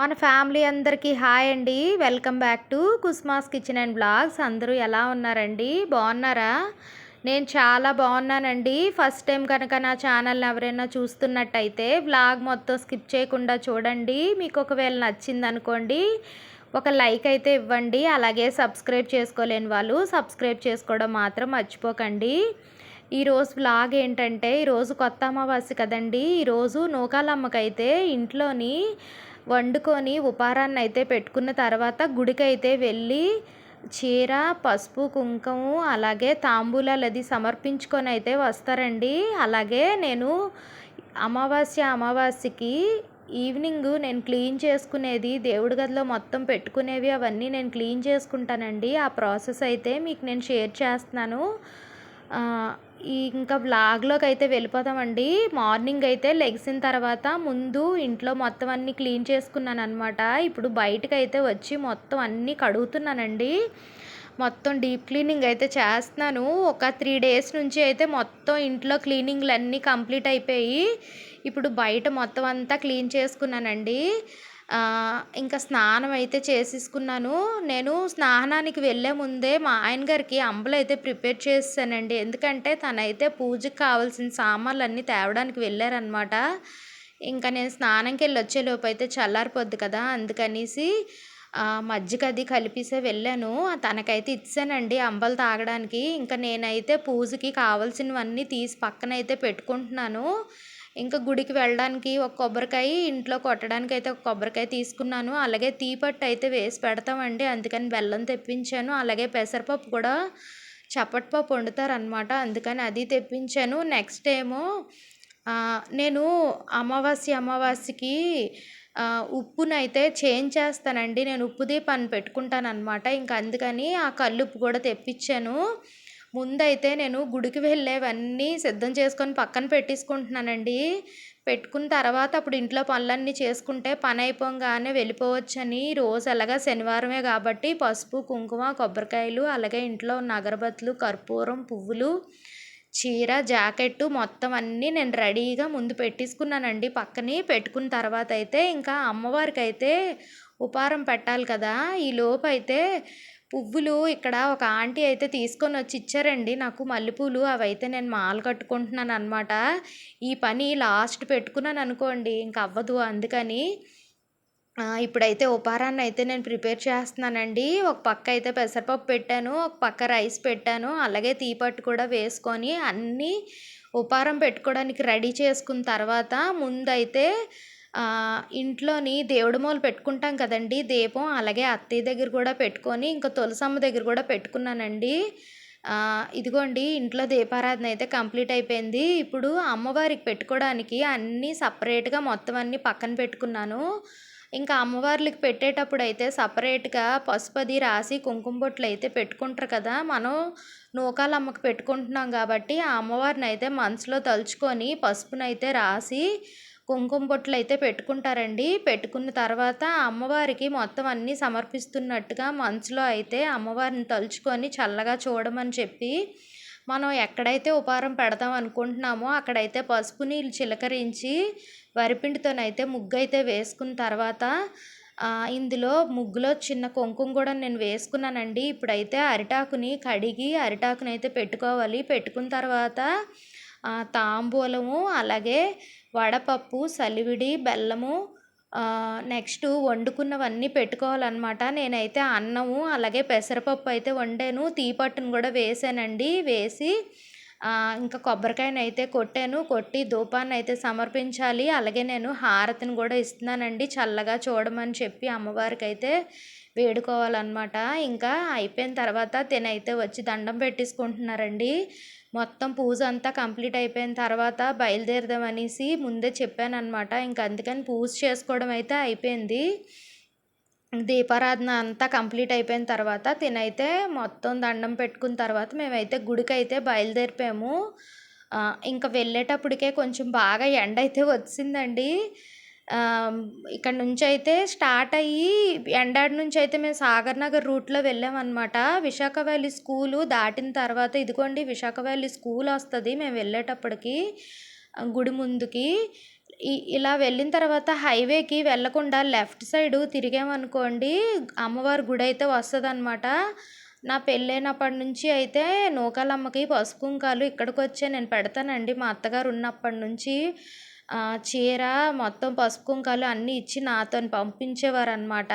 మన ఫ్యామిలీ అందరికీ హాయ్ అండి. Welcome back to Kusma's kitchen and blogs. అందరూ ఎలా ఉన్నారండి? బాగున్నారా? నేను చాలా బాగున్నానండి. ఫస్ట్ టైం కనుక నా ఛానల్ని ఎవరైనా చూస్తున్నట్టయితే బ్లాగ్ మొత్తం స్కిప్ చేయకుండా చూడండి. మీకు ఒకవేళ నచ్చింది అనుకోండి ఒక లైక్ అయితే ఇవ్వండి. అలాగే సబ్స్క్రైబ్ చేసుకోలేని వాళ్ళు సబ్స్క్రైబ్ చేసుకోవడం మాత్రం మర్చిపోకండి. ఈరోజు బ్లాగ్ ఏంటంటే ఈరోజు కొత్త అమావాస్య కదండి. ఈరోజు నూకాలమ్మకైతే ఇంట్లోని వండుకొని ఉపహారాన్ని అయితే పెట్టుకున్న తర్వాత గుడికి అయితే వెళ్ళి చీర పసుపు కుంకుమ అలాగే తాంబూలాలు అది సమర్పించుకొని అయితే వస్తారండి. అలాగే నేను అమావాస్య అమావాస్యకి ఈవినింగ్ నేను క్లీన్ చేసుకునేది దేవుడి గదిలో మొత్తం పెట్టుకునేవి అవన్నీ నేను క్లీన్ చేసుకుంటానండి. ఆ ప్రాసెస్ అయితే మీకు నేను షేర్ చేస్తున్నాను. ఇంకా బ్లాగ్లోకి అయితే వెళ్ళిపోతామండి. మార్నింగ్ అయితే లెగ్సిన తర్వాత ముందు ఇంట్లో మొత్తం అన్నీ క్లీన్ చేసుకున్నాను అనమాట ఇప్పుడు బయటకు అయితే వచ్చి మొత్తం అన్నీ కడుగుతున్నానండి. మొత్తం డీప్ క్లీనింగ్ అయితే చేస్తున్నాను. ఒక త్రీ డేస్ నుంచి అయితే మొత్తం ఇంట్లో క్లీనింగ్లు అన్నీ కంప్లీట్ అయిపోయి ఇప్పుడు బయట మొత్తం అంతా క్లీన్ చేసుకున్నానండి. ఇంకా స్నానం అయితే చేసేసుకున్నాను. నేను స్నానానికి వెళ్ళే ముందే మా ఆయన గారికి అంబలు అయితే ప్రిపేర్ చేసానండి ఎందుకంటే తనైతే పూజకి కావాల్సిన సామాన్లు అన్నీ తేవడానికి వెళ్ళారనమాట ఇంకా నేను స్నానంకి వెళ్ళి వచ్చేలోపు అయితే చల్లారిపోద్ది కదా అందుకనేసి మజ్జిగ అది కలిపిసే వెళ్ళాను. తనకైతే ఇచ్చానండి అంబలు తాగడానికి. ఇంకా నేనైతే పూజకి కావాల్సినవన్నీ తీసి పక్కన అయితే పెట్టుకుంటున్నాను. ఇంకా గుడికి వెళ్ళడానికి ఒక కొబ్బరికాయ ఇంట్లో కొట్టడానికి అయితే ఒక కొబ్బరికాయ తీసుకున్నాను. అలాగే తీపట్టు అయితే వేసి పెడతామండి. అందుకని బెల్లం తెప్పించాను. అలాగే పెసరపప్పు కూడా చప్పటిపప్పు వండుతారనమాట అందుకని అది తెప్పించాను. నెక్స్ట్ ఏమో నేను అమావాస్య అమావాస్యకి ఉప్పునైతే చేంజ్ చేస్తానండి. నేను ఉప్పు దీపాన్ని పెట్టుకుంటాను అనమాట ఇంకా అందుకని ఆ కల్లుప్పు కూడా తెప్పించాను. ముందైతే నేను గుడికి వెళ్ళేవన్నీ సిద్ధం చేసుకొని పక్కన పెట్టేసుకుంటున్నానండి. పెట్టుకున్న తర్వాత అప్పుడు ఇంట్లో పనులన్నీ చేసుకుంటే పని అయిపోగానే వెళ్ళిపోవచ్చని రోజు అలాగా శనివారమే కాబట్టి పసుపు కుంకుమ కొబ్బరికాయలు అలాగే ఇంట్లో ఉన్న అగరబత్తులు కర్పూరం పువ్వులు చీర జాకెట్టు మొత్తం అన్నీ నేను రెడీగా ముందు పెట్టేసుకున్నానండి. పక్కని పెట్టుకున్న తర్వాత అయితే ఇంకా అమ్మవారికి అయితే ఉపారం పెట్టాలి కదా. ఈ లోపు అయితే పువ్వులు ఇక్కడ ఒక ఆంటీ అయితే తీసుకొని వచ్చి ఇచ్చారండి. నాకు మల్లెపూలు అవి అయితే నేను మాల కట్టుకుంటున్నాను అనమాట ఈ పని లాస్ట్ పెట్టుకున్నాను అనుకోండి ఇంక అవ్వదు. అందుకని ఇప్పుడైతే ఉపారాన్ని అయితే నేను ప్రిపేర్ చేస్తున్నానండి. ఒక పక్క అయితే పెసరపప్పు పెట్టాను ఒక పక్క రైస్ పెట్టాను అలాగే తీపట్టు కూడా వేసుకొని అన్నీ ఉపారం పెట్టుకోవడానికి రెడీ చేసుకున్న తర్వాత ముందైతే ఇంట్లోని దేవుడి మూలు పెట్టుకుంటాం కదండి దీపం అలాగే అత్తయ్య దగ్గర కూడా పెట్టుకొని ఇంకా తులసమ్మ దగ్గర కూడా పెట్టుకున్నానండి. ఇదిగోండి ఇంట్లో దీపారాధన అయితే కంప్లీట్ అయిపోయింది. ఇప్పుడు అమ్మవారికి పెట్టుకోవడానికి అన్నీ సపరేట్గా మొత్తం అన్నీ పక్కన పెట్టుకున్నాను. ఇంకా అమ్మవార్లకి పెట్టేటప్పుడు అయితే సపరేట్గా పసుపది రాసి కుంకుమ బొట్లు అయితే పెట్టుకుంటారు కదా మనం నూకాలు అమ్మకి పెట్టుకుంటున్నాం కాబట్టి ఆ అమ్మవారిని అయితే మనసులో తలుచుకొని పసుపునైతే రాసి కుంకుమ బొట్లు అయితే పెట్టుకుంటారండి. పెట్టుకున్న తర్వాత అమ్మవారికి మొత్తం అన్నీ సమర్పిస్తున్నట్టుగా మనసులో అయితే అమ్మవారిని తలుచుకొని చల్లగా చూడమని చెప్పి మనం ఎక్కడైతే ఉపారం పెడదాం అనుకుంటున్నామో అక్కడైతే పసుపు నీళ్ళు చిలకరించి వరిపిండితోనైతే ముగ్గు అయితే వేసుకున్న తర్వాత ఇందులో ముగ్గులో చిన్న కుంకుమ కూడా నేను వేసుకున్నానండి. ఇప్పుడైతే అరిటాకుని కడిగి అరిటాకుని అయితే పెట్టుకోవాలి. పెట్టుకున్న తర్వాత తాంబూలము అలాగే వడపప్పు సలివిడి బెల్లము నెక్స్ట్ వండుకున్నవన్నీ పెట్టుకోవాలన్నమాట. నేనైతే అన్నము అలాగే పెసరపప్పు అయితే వండాను. తీపట్టును కూడా వేసానండి. వేసి ఇంకా కొబ్బరికాయనైతే అయితే కొట్టాను. కొట్టి ధూపాన్ని అయితే సమర్పించాలి. అలాగే నేను హారతిని కూడా ఇస్తున్నానండి. చల్లగా చూడమని చెప్పి అమ్మవారికి అయితే వేడుకోవాలన్నమాట. ఇంకా అయిపోయిన తర్వాత తినైతే వచ్చి దండం పెట్టేసుకుంటున్నారండి. మొత్తం పూజ అంతా కంప్లీట్ అయిపోయిన తర్వాత బయలుదేరదాం అనేసి ముందే చెప్పాను అనమాట ఇంకా అందుకని పూజ చేసుకోవడం అయితే అయిపోయింది. దీపారాధన అంతా కంప్లీట్ అయిపోయిన తర్వాత తినైతే మొత్తం దండం పెట్టుకున్న తర్వాత మేమైతే గుడికి అయితే బయలుదేరిపోయాము ఇంకా వెళ్ళేటప్పటికే కొంచెం బాగా ఎండ అయితే వచ్చిందండి. ఇక్కడ నుంచి అయితే స్టార్ట్ అయ్యి ఎండాడి నుంచి అయితే మేము సాగర్ నగర్ రూట్లో వెళ్ళామన్నమాట. విశాఖ వ్యాలీ స్కూలు దాటిన తర్వాత ఇదిగోండి విశాఖ వ్యాలీ స్కూల్ వస్తుంది. మేము వెళ్ళేటప్పటికి గుడి ముందుకి. ఇలా వెళ్ళిన తర్వాత హైవేకి వెళ్ళకుండా లెఫ్ట్ సైడ్ తిరిగామనుకోండి అమ్మవారి గుడి అయితే వస్తుంది అనమాట నా పెళ్ళైనప్పటి నుంచి అయితే నూకాలమ్మకి పసుపుంకాలు ఇక్కడికి వచ్చే నేను పెడతానండి మా అత్తగారు ఉన్నప్పటి నుంచి. చీర మొత్తం పసుపు కుంకాలు అన్నీ ఇచ్చి నాతో పంపించేవారు అనమాట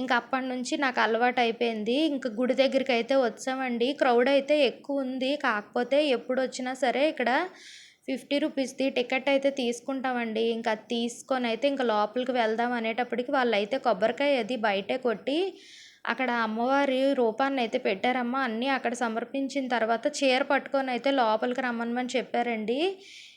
ఇంకా అప్పటి నుంచి నాకు అలవాటు అయిపోయింది ఇంకా గుడి దగ్గరికి అయితే వచ్చామండి. క్రౌడ్ అయితే ఎక్కువ ఉంది. కాకపోతే ఎప్పుడు వచ్చినా సరే ఇక్కడ ఫిఫ్టీ రూపీస్ది టికెట్ అయితే తీసుకుంటామండి. ఇంకా అది తీసుకొని అయితే ఇంకా లోపలికి వెళ్దాం అనేటప్పటికి వాళ్ళు అయితే కొబ్బరికాయ అది బయటే కొట్టి అక్కడ అమ్మవారి రూపాన్ని అయితే పెట్టారమ్మ. అన్నీ అక్కడ సమర్పించిన తర్వాత చీర పట్టుకొని అయితే లోపలికి రమ్మనమని చెప్పారండి.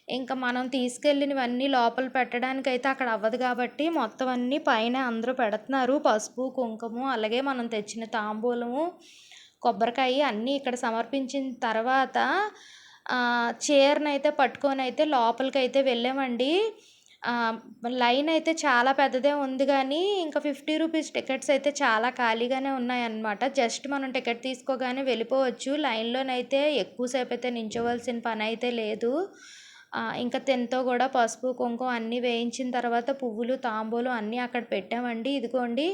ఇంకా మనం తీసుకెళ్ళినవన్నీ లోపల పెట్టడానికి అయితే అక్కడ అవ్వదు కాబట్టి మొత్తం అన్నీ పైన అందరూ పెడుతున్నారు. పసుపు కుంకుమ అలాగే మనం తెచ్చిన తాంబూలము కొబ్బరికాయ అన్నీ ఇక్కడ సమర్పించిన తర్వాత చీరను చీరనైతే పట్టుకొని అయితే లోపలికి అయితే వెళ్ళామండి. లైన్ అయితే చాలా పెద్దదే ఉంది కానీ ఇంకా ఫిఫ్టీ రూపీస్ టికెట్స్ అయితే చాలా ఖాళీగానే ఉన్నాయన్నమాట. జస్ట్ మనం టికెట్ తీసుకోగానే వెళ్ళిపోవచ్చు. లైన్లోనైతే ఎక్కువసేపు అయితే నించోవలసిన పని అయితే లేదు. ఇంకా తెంతో కూడా పసుపు కుంకుమ అన్నీ వేయించిన తర్వాత పువ్వులు తాంబూలు అన్నీ అక్కడ పెట్టామండి. ఇదిగోండి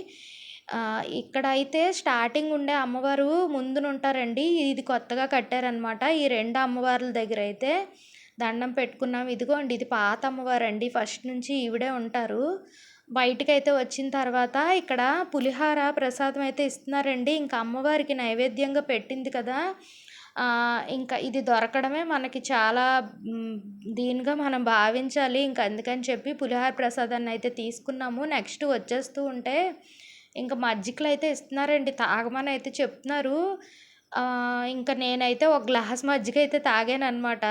ఇక్కడ అయితే స్టార్టింగ్ ఉండే అమ్మవారు ముందున ఉంటారండి. ఇది కొత్తగా కట్టారనమాట ఈ రెండు అమ్మవార్ల దగ్గర అయితే దండం పెట్టుకున్నాం. ఇదిగోండి ఇది పాత అమ్మవారు అండి ఫస్ట్ నుంచి ఈవిడే ఉంటారు. బయటికి అయితే వచ్చిన తర్వాత ఇక్కడ పులిహార ప్రసాదం అయితే ఇస్తున్నారండి. ఇంకా అమ్మవారికి నైవేద్యంగా పెట్టింది కదా. ఇంకా ఇది దొరకడమే మనకి చాలా దీనిగా మనం భావించాలి. ఇంకా అందుకని చెప్పి పులిహోర ప్రసాదాన్ని అయితే తీసుకున్నాము. నెక్స్ట్ వచ్చేస్తూ ఉంటే ఇంకా మజ్జిగలు అయితే ఇస్తున్నారండి. తాగమని అయితే చెప్తున్నారు. ఇంకా నేనైతే ఒక గ్లాస్ మజ్జిగ అయితే తాగాను అనమాట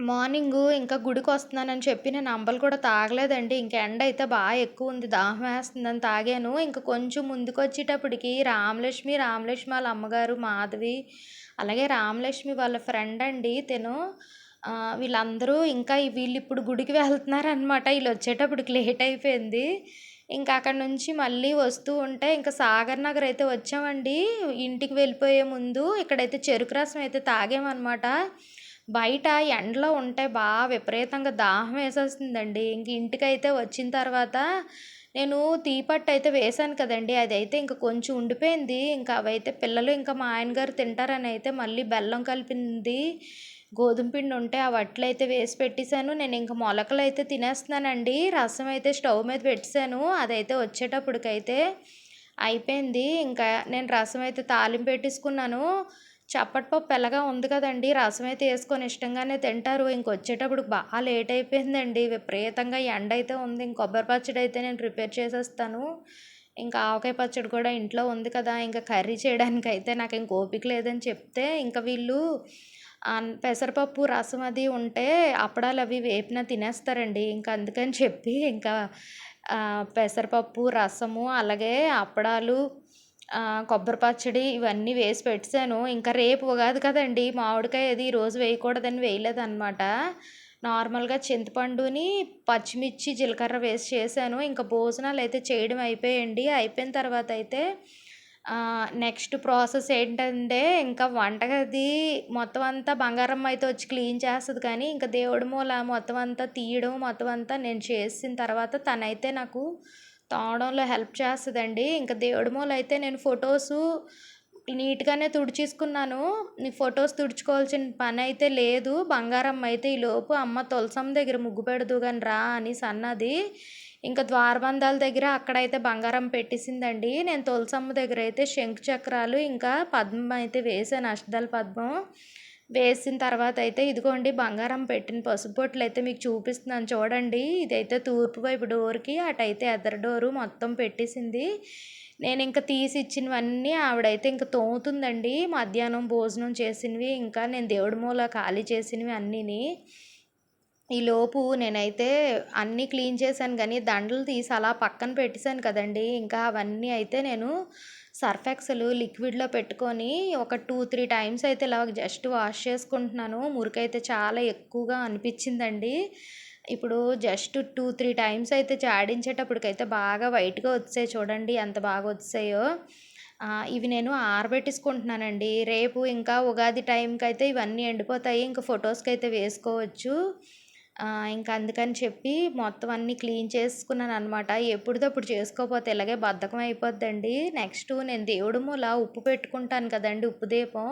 మార్నింగు ఇంకా గుడికి వస్తున్నానని చెప్పి నేను అంబలు కూడా తాగలేదండి. ఇంకా ఎండ అయితే బాగా ఎక్కువ ఉంది. దాహం వేస్తుందని తాగాను. ఇంకా కొంచెం ముందుకు వచ్చేటప్పటికి రామలక్ష్మి రామలక్ష్మి వాళ్ళ అమ్మగారు మాధవి అలాగే రామలక్ష్మి వాళ్ళ ఫ్రెండ్ అండి తిను. వీళ్ళందరూ ఇంకా వీళ్ళు ఇప్పుడు గుడికి వెళ్తున్నారనమాట వీళ్ళు వచ్చేటప్పటికి లేట్ అయిపోయింది. ఇంకా అక్కడ నుంచి మళ్ళీ వస్తూ ఉంటే ఇంకా సాగర్ నగర్ అయితే వచ్చామండి. ఇంటికి వెళ్ళిపోయే ముందు ఇక్కడైతే చెరుకు రసం అయితే తాగామన్నమాట. బయట ఎండలో ఉంటే బాగా విపరీతంగా దాహం వేసేస్తుందండి. ఇంక ఇంటికైతే వచ్చిన తర్వాత నేను తీపట్టు అయితే వేశాను కదండి. అది అయితే ఇంకా కొంచెం ఉండిపోయింది. ఇంకా అవైతే పిల్లలు ఇంకా మా ఆయన గారు తింటారని అయితే మళ్ళీ బెల్లం కలిపింది. గోధుమ పిండి ఉంటే ఆ వట్లు అయితే వేసి పెట్టేశాను. నేను ఇంకా మొలకలు అయితే తినేస్తున్నానండి. రసం అయితే స్టవ్ మీద పెట్టేశాను. అదైతే వచ్చేటప్పటికైతే అయిపోయింది. ఇంకా నేను రసం అయితే తాలింపు పెట్టేసుకున్నాను. చప్పటి పప్పు ఎలాగా ఉంది కదండి? రసం అయితే వేసుకొని ఇష్టంగానే తింటారు. ఇంకొచ్చేటప్పుడు బాగా లేట్ అయిపోయిందండి. విపరీతంగా ఎండ అయితే ఉంది. ఇంక కొబ్బరి పచ్చడి అయితే నేను ప్రిపేర్ చేసేస్తాను. ఇంకా ఆవకాయ పచ్చడి కూడా ఇంట్లో ఉంది కదా. ఇంకా కర్రీ చేయడానికి అయితే నాకు ఇంక ఓపిక లేదని చెప్తే ఇంకా వీళ్ళు పెసరపప్పు రసం అది ఉంటే అప్పడాలు అవి వేపిన తినేస్తారండి. ఇంకా అందుకని చెప్పి ఇంకా పెసరపప్పు రసము అలాగే అప్పడాలు కొబ్బరి పచ్చడి ఇవన్నీ వేసి పెట్టాను. ఇంకా రేపు ఉగాది కదండి. మామిడికాయ అది ఈరోజు వేయకూడదని వేయలేదన్నమాట. నార్మల్గా చింతపండుని పచ్చిమిర్చి జీలకర్ర వేసి చేశాను. ఇంకా భోజనాలు అయితే చేయడం అయిపోయండి. అయిపోయిన తర్వాత అయితే నెక్స్ట్ ప్రాసెస్ ఏంటంటే ఇంకా వంటగది మొత్తం అంతా బంగారమ్మ అయితే వచ్చి క్లీన్ చేస్తుంది కానీ ఇంకా దేవుడి మూల మొత్తం అంతా తీయడం మొత్తం అంతా నేను చేసిన తర్వాత తనైతే నాకు తోమడంలో హెల్ప్ చేస్తుందండి. ఇంకా దేవుడి మూల అయితే నేను ఫొటోసు నీట్గానే తుడిచేసుకున్నాను. నీ ఫొటోస్ తుడుచుకోవాల్సిన పని అయితే లేదు. బంగారం అయితే ఈ లోపు అమ్మ తులసం దగ్గర ముగ్గు పెడదు కానీ రా అనేసి అన్నది. ఇంకా ద్వారబంధాల దగ్గర అక్కడైతే బంగారం పెట్టేసిందండి. నేను తులసమ్మ దగ్గర అయితే శంకు చక్రాలు ఇంకా పద్మం అయితే వేసాను అష్టదళ పద్మం. వేసిన తర్వాత అయితే ఇదిగోండి బంగారం పెట్టిన పసుపు బొట్లు అయితే మీకు చూపిస్తున్నాను చూడండి. ఇదైతే తూర్పు వైపు డోర్కి అటైతే ఎదర డోరు మొత్తం పెట్టేసింది. నేను ఇంకా తీసి ఇచ్చినవన్నీ ఆవిడైతే ఇంకా తోముతుందండి. మధ్యాహ్నం భోజనం చేసినవి ఇంకా నేను దేవుడి మూల ఖాళీ చేసినవి అన్నీని. ఈలోపు నేనైతే అన్నీ క్లీన్ చేశాను కానీ దండలు తీసి అలా పక్కన పెట్టేశాను కదండి. ఇంకా అవన్నీ అయితే నేను సర్ఫ్ ఎక్సెల్ లిక్విడ్లో పెట్టుకొని ఒక టూ త్రీ టైమ్స్ అయితే ఇలా జస్ట్ వాష్ చేసుకుంటున్నాను. మురికైతే చాలా ఎక్కువగా అనిపించిందండి. ఇప్పుడు జస్ట్ టూ త్రీ టైమ్స్ అయితే జాడించేటప్పటికైతే బాగా వైట్గా వచ్చాయి చూడండి ఎంత బాగా వచ్చాయో. ఇవి నేను ఆరబెట్టేసుకుంటున్నానండి. రేపు ఇంకా ఉగాది టైంకి అయితే ఇవన్నీ ఎండిపోతాయి. ఇంకా ఫొటోస్కి అయితే వేసుకోవచ్చు. ఇంకా అందుకని చెప్పి మొత్తం అన్నీ క్లీన్ చేసుకున్నాను అనమాట ఎప్పుడుదప్పుడు చేసుకోకపోతే ఇలాగే బద్ధకం అయిపోద్దండి. నెక్స్ట్ నేను దేవుడు మూల ఉప్పు పెట్టుకుంటాను కదండి ఉప్పు దీపం.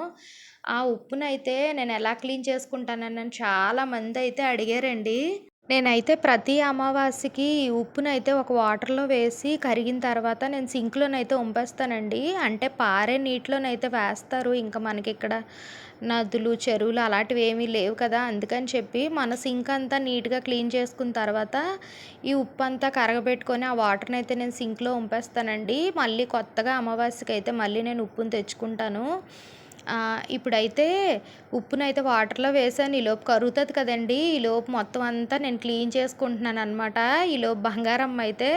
ఆ ఉప్పునైతే నేను ఎలా క్లీన్ చేసుకుంటానని చాలా మంది అయితే అడిగారండి. నేనైతే ప్రతి అమావాస్యకి ఉప్పునైతే ఒక వాటర్లో వేసి కరిగిన తర్వాత నేను సింక్లోనైతే ఉంపేస్తానండి. అంటే పారే నీటిలోనైతే వేస్తారు. ఇంకా మనకి ఇక్కడ నదులు చెరువులు అలాంటివి ఏమీ లేవు కదా. అందుకని చెప్పి మన సింక్ అంతా నీట్గా క్లీన్ చేసుకున్న తర్వాత ఈ ఉప్పు అంతా కరగబెట్టుకొని ఆ వాటర్ని అయితే నేను సింక్లో ఉంపేస్తానండి. మళ్ళీ కొత్తగా అమావాస్యకి అయితే మళ్ళీ నేను ఉప్పుని తెచ్చుకుంటాను. ఇప్పుడైతే ఉప్పునైతే వాటర్లో వేసాను. ఈలోపు కరుగుతుంది కదండి. ఈలోపు మొత్తం అంతా నేను క్లీన్ చేసుకుంటున్నాను అనమాట ఈలోపు బంగారమ్మ అయితే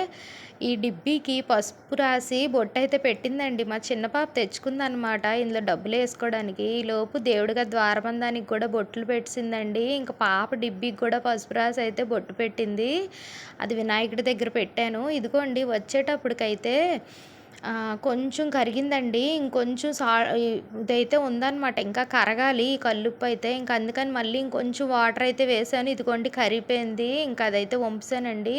ఈ డిబ్బీకి పసుపు రాసి బొట్టు అయితే పెట్టిందండి. మా చిన్న పాప తెచ్చుకుందనమాట ఇందులో డబ్బులు వేసుకోవడానికి. ఈలోపు దేవుడిగా ద్వారబంధానికి కూడా బొట్లు పెట్టిందండి. ఇంకా పాప డిబ్బీకి కూడా పసుపు రాసి అయితే బొట్టు పెట్టింది. అది వినాయకుడి దగ్గర పెట్టాను. ఇదిగోండి వచ్చేటప్పటికైతే కొంచెం కరిగిందండి. ఇంకొంచెం సా ఇదైతే ఉందన్నమాట. ఇంకా కరగాలి ఈ కల్లుప్పు అయితే. ఇంకా అందుకని మళ్ళీ ఇంకొంచెం వాటర్ అయితే వేసాను. ఇదిగోండి కరిగిపోయింది. ఇంకా అదైతే వంపుసానండి.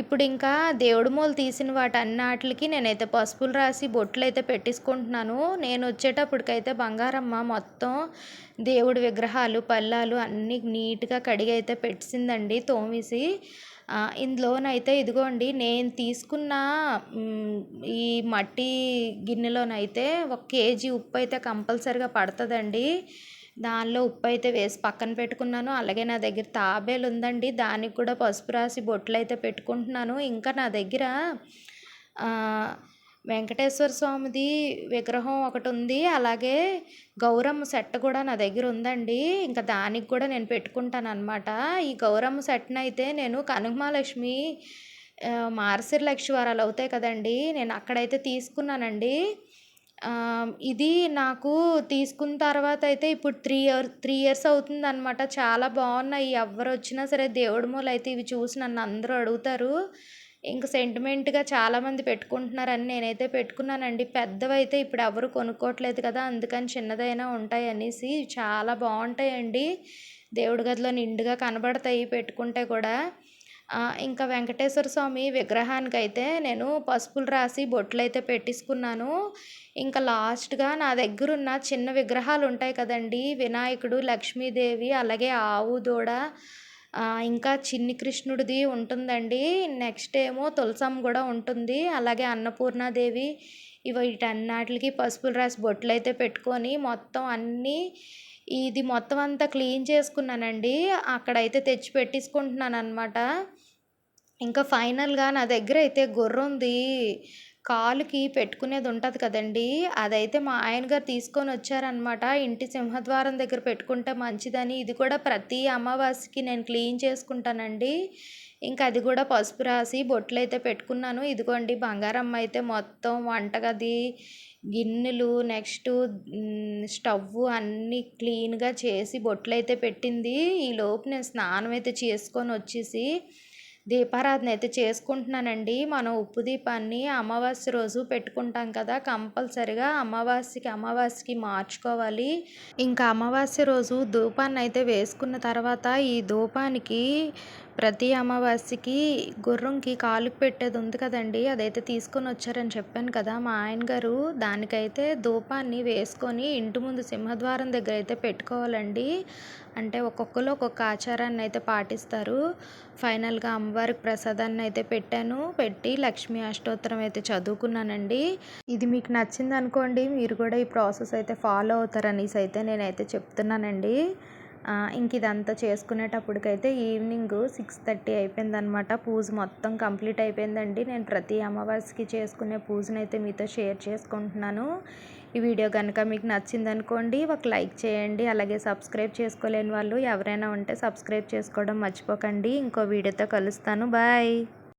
ఇప్పుడు ఇంకా దేవుడి మూలు తీసిన వాటి అన్నిటికి నేనైతే పసుపులు రాసి బొట్లు అయితే పెట్టేసుకుంటున్నాను. నేను వచ్చేటప్పటికైతే బంగారమ్మ మొత్తం దేవుడి విగ్రహాలు పళ్ళాలు అన్నీ నీట్గా కడిగి అయితే పెట్టిందండి తోమేసి. ఇందులోనైతే ఇదిగోండి నేను తీసుకున్న ఈ మట్టి గిన్నెలోనైతే ఒక కేజీ ఉప్పు అయితే కంపల్సరిగా పడుతుందండి. దానిలో ఉప్పు అయితే వేసి పక్కన పెట్టుకున్నాను. అలాగే నా దగ్గర తాబేలు ఉందండి. దానికి కూడా పసుపు రాసి బొట్లు అయితే పెట్టుకుంటున్నాను. ఇంకా నా దగ్గర వెంకటేశ్వర స్వామిది విగ్రహం ఒకటి ఉంది. అలాగే గౌరమ్మ సెట్ కూడా నా దగ్గర ఉందండి. ఇంకా దానికి కూడా నేను పెట్టుకుంటాను అనమాట ఈ గౌరమ్మ సెట్ని అయితే నేను కనకమాలక్ష్మి మార్సిర్ లక్ష్మీవారాలు అవుతాయి కదండి. నేను అక్కడైతే తీసుకున్నానండి. ఇది నాకు తీసుకున్న తర్వాత అయితే ఇప్పుడు త్రీ ఇయర్ త్రీ ఇయర్స్ అవుతుంది అనమాట చాలా బాగున్నాయి. ఎవరు వచ్చినా సరే దేవుడి మూలైతే ఇవి చూసి నన్ను అందరూ అడుగుతారు. ఇంక సెంటిమెంట్గా చాలామంది పెట్టుకుంటున్నారని నేనైతే పెట్టుకున్నానండి. పెద్దవైతే ఇప్పుడు ఎవరు కొనుక్కోవట్లేదు కదా అందుకని చిన్నదైనా ఉంటాయి అనేసి చాలా బాగుంటాయండి. దేవుడి గదిలో నిండుగా కనబడతాయి పెట్టుకుంటే కూడా. ఇంకా వెంకటేశ్వర స్వామి విగ్రహానికి అయితే నేను పసుపులు రాసి బొట్లు అయితే పెట్టించుకున్నాను ఇంకా లాస్ట్గా నా దగ్గర ఉన్న చిన్న విగ్రహాలు ఉంటాయి కదండి వినాయకుడు లక్ష్మీదేవి అలాగే ఆవు దూడ ఇంకా చిన్ని కృష్ణుడిది ఉంటుందండి. నెక్స్ట్ ఏమో తులసమ్మ కూడా ఉంటుంది. అలాగే అన్నపూర్ణాదేవి ఇవి వీటన్నిటికి పసుపు రాసి బొట్లు అయితే పెట్టుకొని మొత్తం అన్నీ ఇది మొత్తం అంతా క్లీన్ చేసుకున్నానండి. అక్కడైతే తెచ్చి పెట్టించుకుంటున్నాను అనమాట ఇంకా ఫైనల్గా నా దగ్గర అయితే గుర్రుంది. కాలుకి పెట్టుకునేది ఉంటుంది కదండీ. అదైతే మా ఆయన గారు తీసుకొని వచ్చారనమాట ఇంటి సింహద్వారం దగ్గర పెట్టుకుంటే మంచిదని. ఇది కూడా ప్రతి అమావాస్యకి నేను క్లీన్ చేసుకుంటానండి. ఇంకా అది కూడా పసుపు రాసి బొట్లు అయితే పెట్టుకున్నాను. ఇదిగోండి బంగారమ్మ అయితే మొత్తం వంటగది గిన్నెలు నెక్స్ట్ స్టవ్ అన్నీ క్లీన్గా చేసి బొట్లు అయితే పెట్టింది. ఈ లోపు నేను స్నానం అయితే చేసుకొని వచ్చేసి దీపారాధన అయితే చేసుకుంటున్నానండి. మనం ఉప్పు దీపాన్ని అమావాస్య రోజు పెట్టుకుంటాం కదా కంపల్సరిగా అమావాస్యకి అమావాస్యకి మార్చుకోవాలి. ఇంకా అమావాస్య రోజు ధూపాన్ని అయితే వేసుకున్న తర్వాత ఈ ధూపానికి ప్రతి అమావాస్యకి గుర్రంకి కాలుకి పెట్టేది ఉంది కదండి అదైతే తీసుకొని వచ్చారని చెప్పాను కదా మా ఆయన గారు. దానికైతే ధూపాన్ని వేసుకొని ఇంటి ముందు సింహద్వారం దగ్గర అయితే పెట్టుకోవాలండి. అంటే ఒక్కొక్కరు ఒక్కొక్క ఆచారాన్ని అయితే పాటిస్తారు. ఫైనల్గా అమ్మవారికి ప్రసాదాన్ని అయితే పెట్టాను. పెట్టి లక్ష్మీ అష్టోత్తరం అయితే చదువుకున్నానండి. ఇది మీకు నచ్చింది అనుకోండి మీరు కూడా ఈ ప్రాసెస్ అయితే ఫాలో అవుతారనేసి అయితే నేనైతే చెప్తున్నానండి. ఇంక ఇదంతా చేసుకునేటప్పటికైతే ఈవినింగ్ సిక్స్ థర్టీ అయిపోయిందనమాట పూజ మొత్తం కంప్లీట్ అయిపోయిందండి. నేను ప్రతి అమావాస్యకి చేసుకునే పూజనైతే అయితే మీతో షేర్ చేసుకుంటున్నాను. ఈ వీడియో కనుక మీకు నచ్చిందనుకోండి ఒక లైక్ చేయండి అలాగే సబ్స్క్రైబ్ చేసుకోలేని వాళ్ళు ఎవరైనా ఉంటే సబ్స్క్రైబ్ చేసుకోవడం మర్చిపోకండి. ఇంకో వీడియోతో కలుస్తాను. బాయ్!